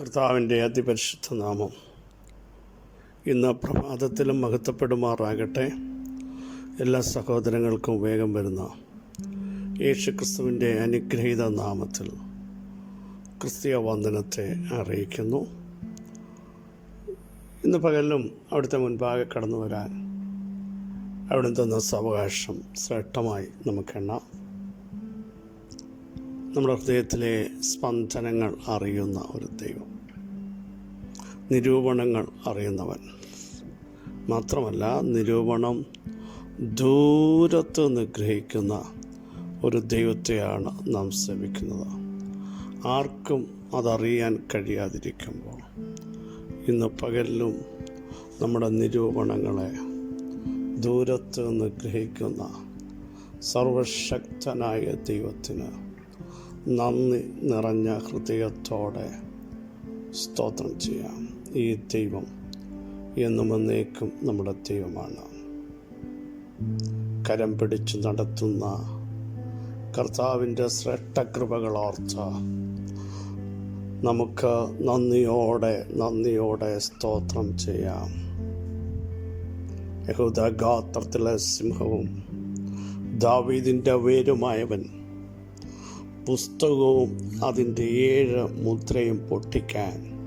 കർത്താവിന്റെ അതിപരിശുദ്ധ നാമം ഇന്ന് പ്രഭാതത്തിലും മഹത്വപ്പെടുമാറാകട്ടെ. എല്ലാ സഹോദരങ്ങൾക്കും വേഗം വരുന്ന യേശു ക്രിസ്തുവിന്റെ അനുഗ്രഹീത നാമത്തിൽ ക്രിസ്തീയ വന്ദനത്തെ അറിയിക്കുന്നു. ഇന്ന് പകലും അവിടുത്തെ മുൻപാകെ കടന്നു വരാൻ അവിടെ തന്ന സാവകാശം ശ്രേഷ്ഠമായി നമുക്കെണ്ണാം നമ്മുടെ ഹൃദയത്തിലെ സ്പന്ദനങ്ങൾ അറിയുന്ന ഒരു ദൈവം. നിരൂപണങ്ങൾ അറിയുന്നവൻ. മാത്രമല്ല നിരൂപണം ദൂരത്ത് നിഗ്രഹിക്കുന്ന ഒരു ദൈവത്തെയാണ് നാം സേവിക്കുന്നത്. ആർക്കും അതറിയാൻ കഴിയാതിരിക്കുമ്പോൾ ഇന്ന് പകലിലും നമ്മുടെ നിരൂപണങ്ങളെ ദൂരത്ത് നിഗ്രഹിക്കുന്ന സർവശക്തനായ ദൈവത്തിന് നന്ദി നിറഞ്ഞ ഹൃദയത്തോടെ സ്തോത്രം ചെയ്യാം. ഈ ദൈവം എന്നും എന്നേക്കും നമ്മുടെ ദൈവമാണ്. കരം പിടിച്ചു നടത്തുന്ന കർത്താവിന്റെ ശ്രേഷ്ഠ കൃപകളോർത്ത നമുക്ക് നന്ദിയോടെ നന്ദിയോടെ സ്തോത്രം ചെയ്യാം. യഹൂദ ഗാത്രത്തിലെ സിംഹവും ദാവീദിന്റെ വേരുമായവൻ പുസ്തകവും അതിന്റെ ഏഴ് മുദ്രയും പൊട്ടിക്കാൻ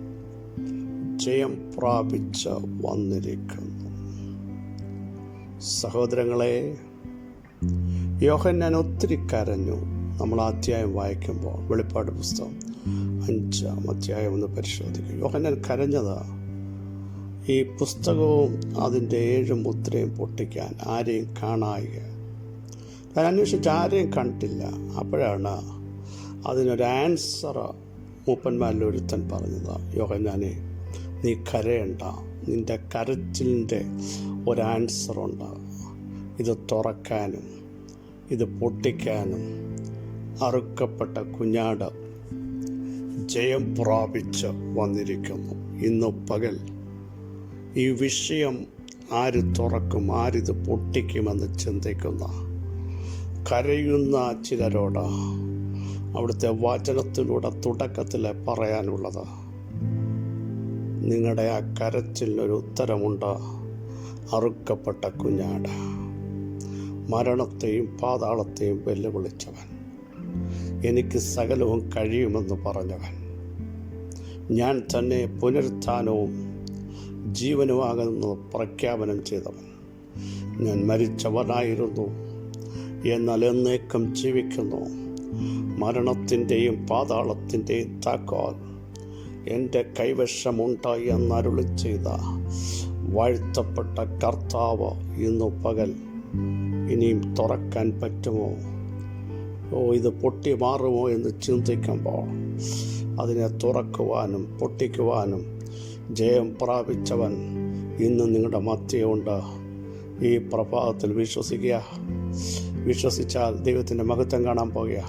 ജയം പ്രാപിച്ച് വന്നിരിക്കുന്നു. സഹോദരങ്ങളെ യോഹന്നാൻ ഒത്തിരി കരഞ്ഞു. നമ്മൾ അധ്യായം വായിക്കുമ്പോൾ വെളിപ്പാട് പുസ്തകം അഞ്ചാം അധ്യായം ഒന്ന് പരിശോധിക്കും. യോഹന്നാൻ കരഞ്ഞത് ഈ പുസ്തകവും അതിന്റെ ഏഴ് മുദ്രയും പൊട്ടിക്കാൻ ആരെയും കാണായിക ഞാൻ അന്വേഷിച്ച് ആരെയും കണ്ടില്ല അപ്പോഴാണ് അതിനൊരു ആൻസർ മൂപ്പന്മാരിൽ ഒരുത്തൻ യോഗ യോഹന്നാനെ നീ കരയണ്ട. നിന്റെ കരച്ചിലിന്റെ ഒരു ആൻസറുണ്ട് ഇത് തുറക്കാനും ഇത് പൊട്ടിക്കാനും അറുക്കപ്പെട്ട കുഞ്ഞാട് ജയം പ്രാപിച്ച് വന്നിരിക്കുന്നു. ഇന്ന് പകൽ ഈ വിഷയം ആര് തുറക്കും ആരിത് പൊട്ടിക്കുമെന്ന് ചിന്തിക്കുന്ന കരയുന്ന ചിലരോട് അവിടുത്തെ വചനത്തിലൂടെ തുടക്കത്തിൽ പറയാനുള്ളത്. നിങ്ങളുടെ ആ കരച്ചിലൊരു ഉത്തരമുണ്ട്. അറുക്കപ്പെട്ട കുഞ്ഞാട്. മരണത്തെയും പാതാളത്തെയും വെല്ലുവിളിച്ചവൻ. എനിക്ക് സകലവും കഴിയുമെന്ന് പറഞ്ഞവൻ. ഞാൻ തന്നെ പുനരുത്ഥാനവും ജീവനുമാകുന്നു പ്രഖ്യാപനം ചെയ്തവൻ. ഞാൻ മരിച്ചവനായിരുന്നു. എന്നാൽ എന്നേക്കും ജീവിക്കുന്നു. മരണത്തിന്റെയും പാതാളത്തിന്റെയും താക്കോൽ എന്റെ കൈവശമുണ്ടായി എന്നരുളി ചെയ്ത വാഴ്ത്തപ്പെട്ട കർത്താവ് ഇന്നു പകൽ ഇനിയും തുറക്കാൻ പറ്റുമോ? ഓ ഇത് പൊട്ടി മാറുമോ എന്ന് ചിന്തിക്കുമ്പോൾ അതിനെ തുറക്കുവാനും പൊട്ടിക്കുവാനും ജയം പ്രാപിച്ചവൻ ഇന്ന് നിങ്ങളുടെ മധ്യമുണ്ട് ഈ പ്രഭാതത്തിൽ വിശ്വസിക്കുക. വിശ്വസിച്ചാൽ ദൈവത്തിന്റെ മഹത്വം കാണാൻ പോകുക.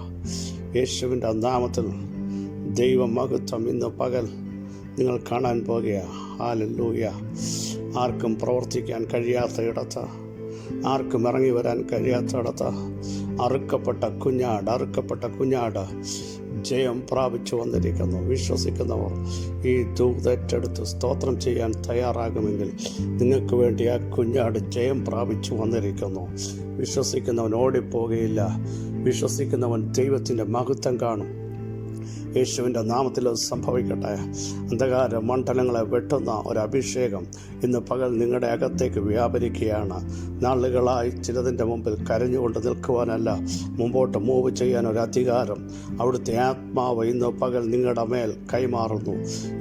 യേശുവിന്റെ നാമത്തിൽ ദൈവ മഹത്വം ഇന്ന് പകൽ നിങ്ങൾ കാണാൻ പോകുക. ആലല്ലൂയ ആർക്കും പ്രവർത്തിക്കാൻ കഴിയാത്ത ഇടത്ത് ആർക്കും ഇറങ്ങി വരാൻ കഴിയാത്ത ഇടത്ത് അറുക്കപ്പെട്ട കുഞ്ഞാട് അറുക്കപ്പെട്ട കുഞ്ഞാട് ജയം പ്രാപിച്ചു വന്നിരിക്കുന്നു. വിശ്വസിക്കുന്നവർ ഈ ദൂതേറ്റെടുത്ത് സ്തോത്രം ചെയ്യാൻ തയ്യാറാകുമെങ്കിൽ നിങ്ങൾക്ക് വേണ്ടി ആ കുഞ്ഞാട് ജയം പ്രാപിച്ചു വന്നിരിക്കുന്നു. വിശ്വസിക്കുന്നവൻ ഓടിപ്പോകുകയില്ല വിശ്വസിക്കുന്നവൻ ദൈവത്തിന്റെ മഹത്വം കാണും. യേശുവിന്റെ നാമത്തിൽ അത് സംഭവിക്കട്ടെ. അന്ധകാര മണ്ഡലങ്ങളെ വെട്ടുന്ന ഒരു അഭിഷേകം ഇന്ന് പകൽ നിങ്ങളുടെ അകത്തേക്ക് വ്യാപരിക്കുകയാണ്. നാളുകളായി ചിലതിന്റെ മുമ്പിൽ കരഞ്ഞുകൊണ്ട് നിൽക്കുവാനല്ല മുമ്പോട്ട് മൂവ് ചെയ്യാൻ ഒരു അധികാരം. അവിടുത്തെ ആത്മാവ് ഇന്ന് പകൽ നിങ്ങളുടെ മേൽ കൈമാറുന്നു.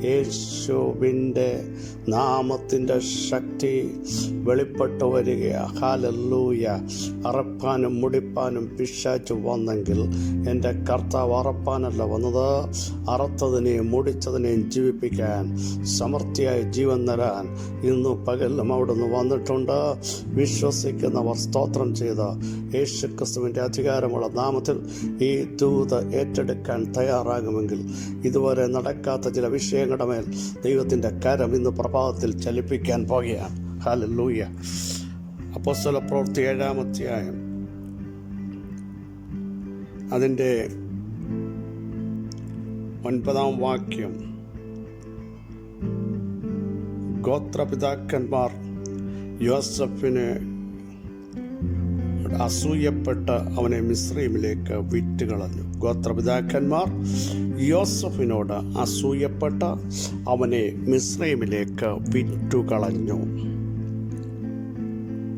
യേശുവിന്റെ നാമത്തിന്റെ ശക്തി വെളിപ്പെട്ടു വരികയാണ് ഹാലല്ലൂയ അറപ്പാനും മുടിപ്പാനും പിശാച്ചു വന്നെങ്കിൽ എന്റെ കർത്താവ് അറപ്പാനല്ല വന്നത് അറുത്തതിനെയും മുടിച്ചതിനെയും ജീവിപ്പിക്കാൻ സമൃദ്ധിയായി ജീവൻ തരാൻ ഇന്നും പകലും അവിടുന്ന് വന്നിട്ടുണ്ട്. വിശ്വസിക്കുന്നവർ സ്തോത്രം ചെയ്ത യേശു ക്രിസ്തുവിന്റെ അധികാരമുള്ള നാമത്തിൽ ഈ ദൂത ഏറ്റെടുക്കാൻ തയ്യാറാകുമെങ്കിൽ ഇതുവരെ നടക്കാത്ത ചില വിഷയങ്ങളുടെ മേൽ ദൈവത്തിന്റെ കരം ഇന്ന് പ്രഭാതത്തിൽ ചലിപ്പിക്കാൻ പോകുകയാണ് ഹാലല്ലൂയ. അപ്പോസ്തല പ്രവൃത്തി ഏഴാമധ്യായം. അതിന്റെ ഒൻപതാം വാക്യം. ഗോത്രപിതാക്കന്മാർ യോസഫിന് അസൂയപ്പെട്ട് അവനെ മിശ്രീമിലേക്ക് വിറ്റുകളഞ്ഞു ഗോത്രപിതാക്കന്മാർ യോസഫിനോട് അസൂയപ്പെട്ട് അവനെ മിശ്രീമിലേക്ക് വിറ്റുകളഞ്ഞു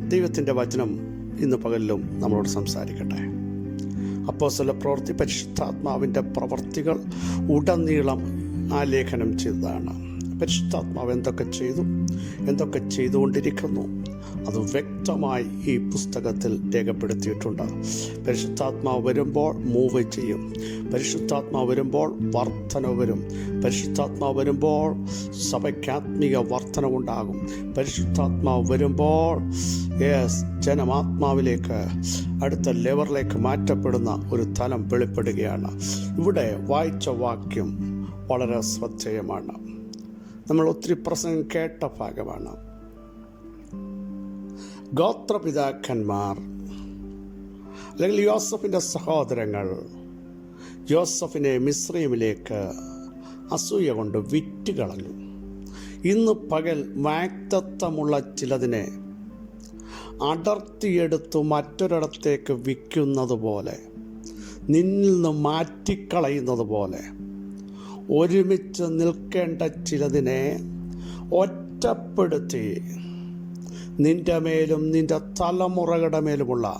ദൈവത്തിന്റെ വചനം ഇന്ന് പകലിലും നമ്മളോട് സംസാരിക്കട്ടെ. അപ്പോസ്തല പ്രവൃത്തി പരിശുദ്ധാത്മാവിന്റെ പ്രവർത്തികൾ ഉടനീളം ആലേഖനം ചെയ്തതാണ്. പരിശുദ്ധാത്മാവ് എന്തൊക്കെ ചെയ്തു? എന്തൊക്കെ ചെയ്തുകൊണ്ടിരിക്കുന്നു? അത് വ്യക്തമായി ഈ പുസ്തകത്തിൽ രേഖപ്പെടുത്തിയിട്ടുണ്ട്. പരിശുദ്ധാത്മാവ് വരുമ്പോൾ മൂവ് ചെയ്യും. പരിശുദ്ധാത്മാവ് വരുമ്പോൾ വർധന വരും. പരിശുദ്ധാത്മാവ് വരുമ്പോൾ സഭയ്ക്കാത്മിക വർധനവുണ്ടാകും പരിശുദ്ധാത്മാവ് വരുമ്പോൾ ജനമാത്മാവിലേക്ക് അടുത്ത ലെവറിലേക്ക് മാറ്റപ്പെടുന്ന ഒരു തലം വെളിപ്പെടുകയാണ്. ഇവിടെ വായിച്ച വാക്യം വളരെ ശ്രദ്ധേയമാണ്. നമ്മൾ ഒത്തിരി പ്രസംഗം കേട്ട ഭാഗമാണ്. ഗോത്രപിതാക്കന്മാർ അല്ലെങ്കിൽ യോസഫിന്റെ സഹോദരങ്ങൾ യോസഫിനെ മിശ്രീമിലേക്ക് അസൂയ കൊണ്ട് വിറ്റ് കളഞ്ഞു ഇന്ന് പകൽ വാക്തത്വമുള്ള ചിലതിനെ അടർത്തിയെടുത്തു മറ്റൊരിടത്തേക്ക് വിൽക്കുന്നത് പോലെ നിന്നിൽ നിന്ന് മാറ്റിക്കളയുന്നത് പോലെ ഒരുമിച്ച് നിൽക്കേണ്ട ചിലതിനെ ഒറ്റപ്പെടുത്തി നിന്റെ മേലും നിന്റെ തലമുറകളുടെ മേലുമുള്ള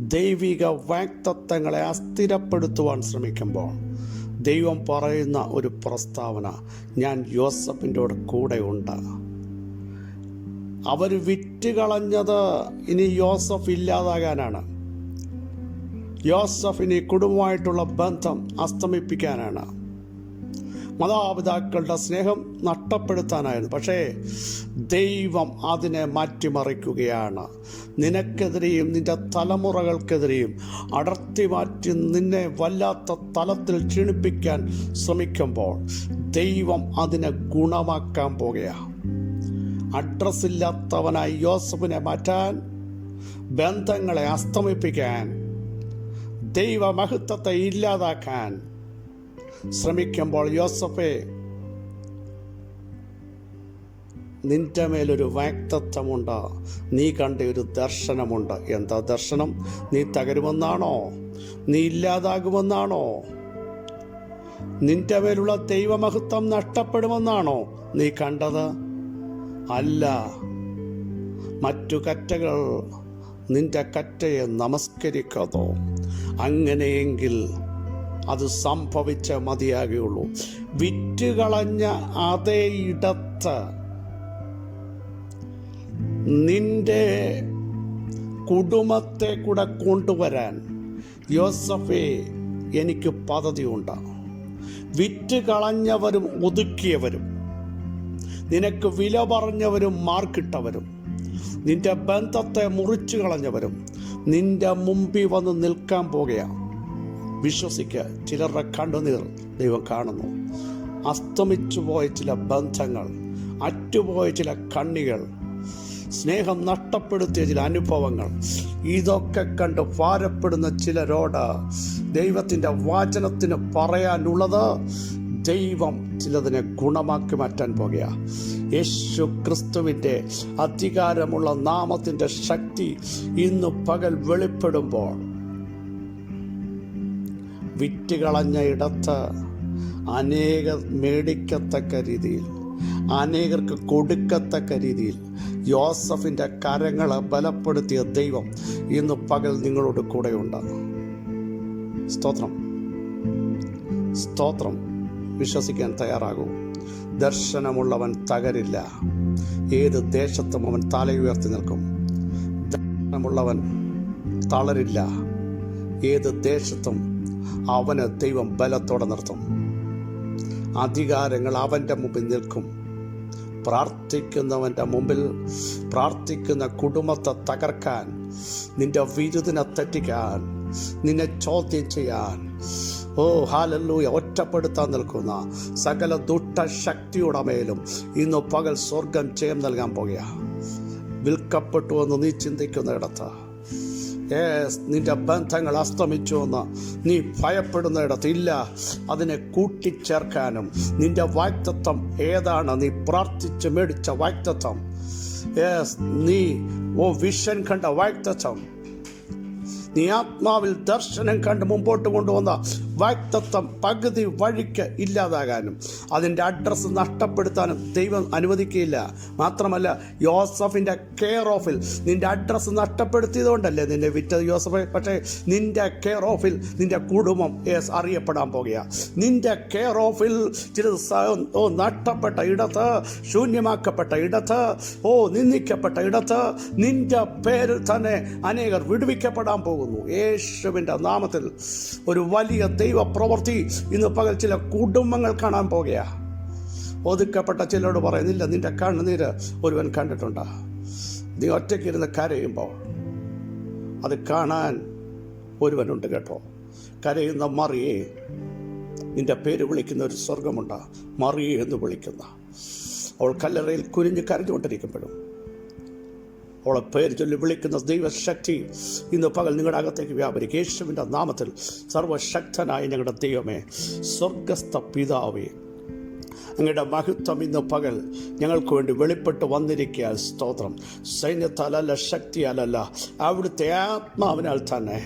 ദൈവിക വാക്തത്വങ്ങളെ അസ്ഥിരപ്പെടുത്തുവാൻ ശ്രമിക്കുമ്പോൾ ദൈവം പറയുന്ന ഒരു പ്രസ്താവന ഞാൻ യോസഫിന്റെ കൂടെ ഉണ്ട് അവർ വിറ്റുകളഞ്ഞത് ഇനി യോസഫ് ഇല്ലാതാകാനാണ്. യോസഫിന് കുടുംബമായിട്ടുള്ള ബന്ധം അസ്തമിപ്പിക്കാനാണ്. മാതാപിതാക്കളുടെ സ്നേഹം നഷ്ടപ്പെടുത്താനായിരുന്നു. പക്ഷേ ദൈവം അതിനെ മാറ്റിമറിക്കുകയാണ്. നിനക്കെതിരെയും നിന്റെ തലമുറകൾക്കെതിരെയും അടർത്തി മാറ്റി നിന്നെ വല്ലാത്ത തലത്തിൽ ക്ഷീണിപ്പിക്കാൻ ശ്രമിക്കുമ്പോൾ ദൈവം അതിനെ ഗുണമാക്കാൻ പോകുകയാണ്. അഡ്രസ്സില്ലാത്തവനായി യോസഫിനെ മാറ്റാൻ ബന്ധങ്ങളെ അസ്തമിപ്പിക്കാൻ ദൈവമഹത്വത്തെ ഇല്ലാതാക്കാൻ ശ്രമിക്കുമ്പോൾ യോസഫെ നിന്റെ മേലൊരു വാക്തത്വമുണ്ട് നീ കണ്ട ഒരു ദർശനമുണ്ട്. എന്താ ദർശനം? നീ തകരുമെന്നാണോ? നീ ഇല്ലാതാകുമെന്നാണോ? നിന്റെ മേലുള്ള ദൈവമഹത്വം നഷ്ടപ്പെടുമെന്നാണോ നീ കണ്ടത്? അല്ല. മറ്റു കറ്റകൾ നിന്റെ കറ്റയെ നമസ്കരിക്കതോ. അങ്ങനെയെങ്കിൽ അത് സംഭവിച്ച മതിയാകുകയുള്ളൂ. വിറ്റുകളഞ്ഞ അതേ ഇടത്ത് നിന്റെ കുടുംബത്തെ കൂടെ കൊണ്ടുവരാൻ യോസഫേ എനിക്ക് പദ്ധതിയുണ്ട്. വിറ്റ് കളഞ്ഞവരും ഒതുക്കിയവരും നിനക്ക് വില പറഞ്ഞവരും മാർക്കിട്ടവരും നിന്റെ ബന്ധത്തെ മുറിച്ചു കളഞ്ഞവരും നിന്റെ മുമ്പിൽ വന്ന് നിൽക്കാൻ പോകുകയാണ് വിശ്വസിക്കുക ചിലരുടെ കണ്ണുനീർ ദൈവം കാണുന്നു. അസ്തമിച്ചു പോയ ചില ബന്ധങ്ങൾ അറ്റുപോയ ചില കണ്ണികൾ സ്നേഹം നഷ്ടപ്പെടുത്തിയ ചില അനുഭവങ്ങൾ ഇതൊക്കെ കണ്ട് ഭാരപ്പെടുന്ന ചിലരോട് ദൈവത്തിന്റെ വാചനത്തിന് പറയാനുള്ളത് ദൈവം ചിലതിനെ ഗുണമാക്കി മാറ്റാൻ പോകുക. യേശു ക്രിസ്തുവിന്റെ അധികാരമുള്ള നാമത്തിന്റെ ശക്തി ഇന്ന് പകൽ വെളിപ്പെടുമ്പോൾ വിറ്റുകളഞ്ഞ ഇടത്ത് അനേകർ മേടിക്കത്തക്ക രീതിയിൽ അനേകർക്ക് കൊടുക്കത്തക്ക രീതിയിൽ യോസഫിന്റെ കരങ്ങളെ ബലപ്പെടുത്തിയ ദൈവം ഇന്ന് പകൽ നിങ്ങളോട് കൂടെയുണ്ട്. സ്തോത്രം. സ്തോത്രം. വിശ്വസിക്കാൻ തയ്യാറാകൂ. ദർശനമുള്ളവൻ തകരില്ല. ഏത് ദേശത്തും അവൻ തലയുയർത്തി നിൽക്കും. ദർശനമുള്ളവൻ തളരില്ല. ഏത് ദേശത്തും അവന് ദൈവം ബലത്തോടെ നിർത്തും. അധികാരങ്ങൾ അവന്റെ മുമ്പിൽ നിൽക്കും. പ്രാർത്ഥിക്കുന്നവന്റെ മുമ്പിൽ പ്രാർത്ഥിക്കുന്ന കുടുംബത്തെ തകർക്കാൻ നിന്റെ വിരുദിനെ തെറ്റിക്കാൻ നിന്നെ ചോദ്യം ചെയ്യാൻ. ഓ ഹാലല്ലൂയ ഒറ്റപ്പെടുത്താൻ നിൽക്കുന്ന സകല ദുഷ്ടശക്തിയുടെ മേലും ഇന്ന് പകൽ സ്വർഗം ജയം നൽകാൻ പോകുക വിൽക്കപ്പെട്ടു എന്ന് നീ ചിന്തിക്കുന്നിടത്ത് നിന്റെ ബന്ധങ്ങൾ അസ്തമിച്ചു എന്ന് നീ ഭയപ്പെടുന്നിടത്ത് ഇല്ല. അതിനെ കൂട്ടിച്ചേർക്കാനും നിന്റെ വാക്തത്വം ഏതാണ് നീ പ്രാർത്ഥിച്ച് മേടിച്ച വാക്തത്വം? നീ ഓ വിഷൻ കണ്ട വാക്തത്വം? നീ ആത്മാവിൽ ദർശനം കണ്ട് മുമ്പോട്ട് കൊണ്ടുവന്ന വാക്തത്വം പകുതി വഴിക്ക് ഇല്ലാതാകാനും അതിന്റെ അഡ്രസ്സ് നഷ്ടപ്പെടുത്താനും ദൈവം അനുവദിക്കുകയില്ല. മാത്രമല്ല യോസഫിന്റെ കെയർ ഓഫിൽ നിന്റെ അഡ്രസ്സ് നഷ്ടപ്പെടുത്തിയതുകൊണ്ടല്ലേ നിന്നെ വിറ്റത് യോസഫ്? പക്ഷേ നിന്റെ കെയർ ഓഫിൽ നിന്റെ കുടുംബം യേസ് അറിയപ്പെടാൻ പോകുക നിന്റെ കെയർ ഓഫിൽ ചിലത് സ- ഓ നഷ്ടപ്പെട്ട ഇടത്ത് ശൂന്യമാക്കപ്പെട്ട ഇടത്ത് ഓ നിന്ദിക്കപ്പെട്ട ഇടത്ത് നിന്റെ പേരിൽ തന്നെ അനേകർ വിടുവിക്കപ്പെടാൻ പോകുന്നു. യേശുവിന്റെ നാമത്തിൽ ഒരു വലിയ ദൈവ പ്രവൃത്തി ഇന്ന് പകൽ ചില കുടുംബങ്ങൾ കാണാൻ പോകുകയാ. ഒതുക്കപ്പെട്ട ചിലരോട് പറയുന്നില്ല നിന്റെ കണ്ണുനീര് ഒരുവൻ കണ്ടിട്ടുണ്ട്. നീ ഒറ്റയ്ക്കിരുന്ന് കരയുമ്പോൾ അത് കാണാൻ ഒരുവനുണ്ട് കേട്ടോ. കരയുന്ന മറിയെ നിന്റെ പേര് വിളിക്കുന്ന ഒരു സ്വർഗമുണ്ട് മറിയെ എന്ന് വിളിക്കുന്ന. അവൾ കല്ലറയിൽ കുരിഞ്ഞ് കരഞ്ഞുകൊണ്ടിരിക്കപ്പെടും അവളെ പേര് ചൊല്ലി വിളിക്കുന്ന ദൈവശക്തി ഇന്ന് പകൽ നിങ്ങളുടെ അകത്തേക്ക് വ്യാപരിക്കും. യേശുവിന്റെ നാമത്തിൽ സർവശക്തനായ ഞങ്ങളുടെ ദൈവമേ സ്വർഗസ്ഥ പിതാവേ അങ്ങയുടെ മഹത്വം ഇന്ന് പകൽ ഞങ്ങൾക്ക് വേണ്ടി വെളിപ്പെട്ട് വന്നിരിക്കുക സ്തോത്രം. സൈന്യത്താലല്ല ശക്തിയാലല്ല അവിടുത്തെ ആത്മാവിനാൽ തന്നെ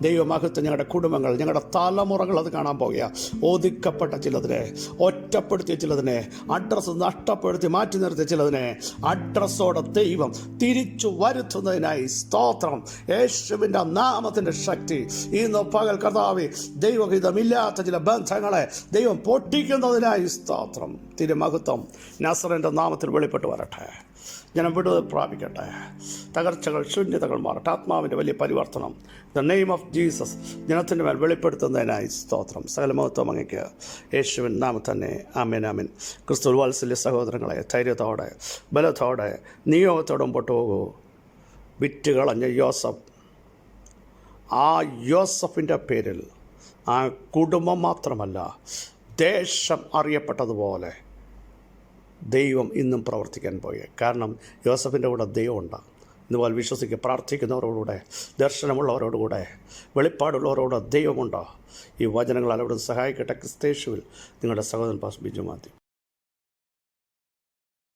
ദൈവമഹത്വം ഞങ്ങളുടെ കുടുംബങ്ങൾ ഞങ്ങളുടെ തലമുറകൾ അത് കാണാൻ പോകുക ഒതുക്കപ്പെട്ട ചിലതിനെ ഒറ്റപ്പെടുത്തിയ ചിലതിനെ അഡ്രസ്സ് നഷ്ടപ്പെടുത്തി മാറ്റി നിർത്തിയ ചിലതിനെ അഡ്രസ്സോടെ ദൈവം തിരിച്ചു വരുത്തുന്നതിനായി സ്തോത്രം. യേശുവിന്റെ നാമത്തിന്റെ ശക്തി. ഇന്ന് പകൽ കർത്താവ് ദൈവഹിതമില്ലാത്ത ചില ബന്ധങ്ങളെ ദൈവം പൊട്ടിക്കുന്നതിനായി സ്തോത്രം. തിരുമഹത്വം നസറിന്റെ നാമത്തിൽ വെളിപ്പെട്ട് വരട്ടെ. ജനം വിടുതൽ പ്രാപിക്കട്ടെ. തകർച്ചകൾ ശൂന്യതകൾ മാറട്ടെ. ആത്മാവിന്റെ വലിയ പരിവർത്തനം. ദ നെയിം ഓഫ് ജീസസ് ജനത്തിന്റെ മേൽ വെളിപ്പെടുത്തുന്നതിനായി സ്തോത്രം. സകല മഹത്വം അങ്ങയ്ക്ക്. യേശുവിൻ നാമം തന്നെ ആമേൻ ആമേൻ. ക്രിസ്തു വാത്സല്യ സഹോദരങ്ങളെ ധൈര്യത്തോടെ ബലത്തോടെ നിയോഗത്തോടെ മുമ്പോട്ട് പോകൂ വിറ്റ് കളഞ്ഞ യോസഫ്. ആ യോസഫിന്റെ പേരിൽ ആ കുടുംബം മാത്രമല്ല ദേശം അറിയപ്പെട്ടതുപോലെ ദൈവം ഇന്നും പ്രവർത്തിക്കാൻ പോയി. കാരണം യോസഫിന്റെ കൂടെ ദൈവമുണ്ട് ഇതുപോലെ വിശ്വസിക്കുക പ്രാർത്ഥിക്കുന്നവരോടുകൂടെ ദർശനമുള്ളവരോടുകൂടെ വെളിപ്പാടുള്ളവരോട് ദൈവമുണ്ടോ ഈ വചനങ്ങൾ അവിടുന്ന് സഹായിക്കട്ടെ. ക്രിസ്തേശുവിൽ നിങ്ങളുടെ സഹോദരൻ പാസ് ബിജു മാത്യു.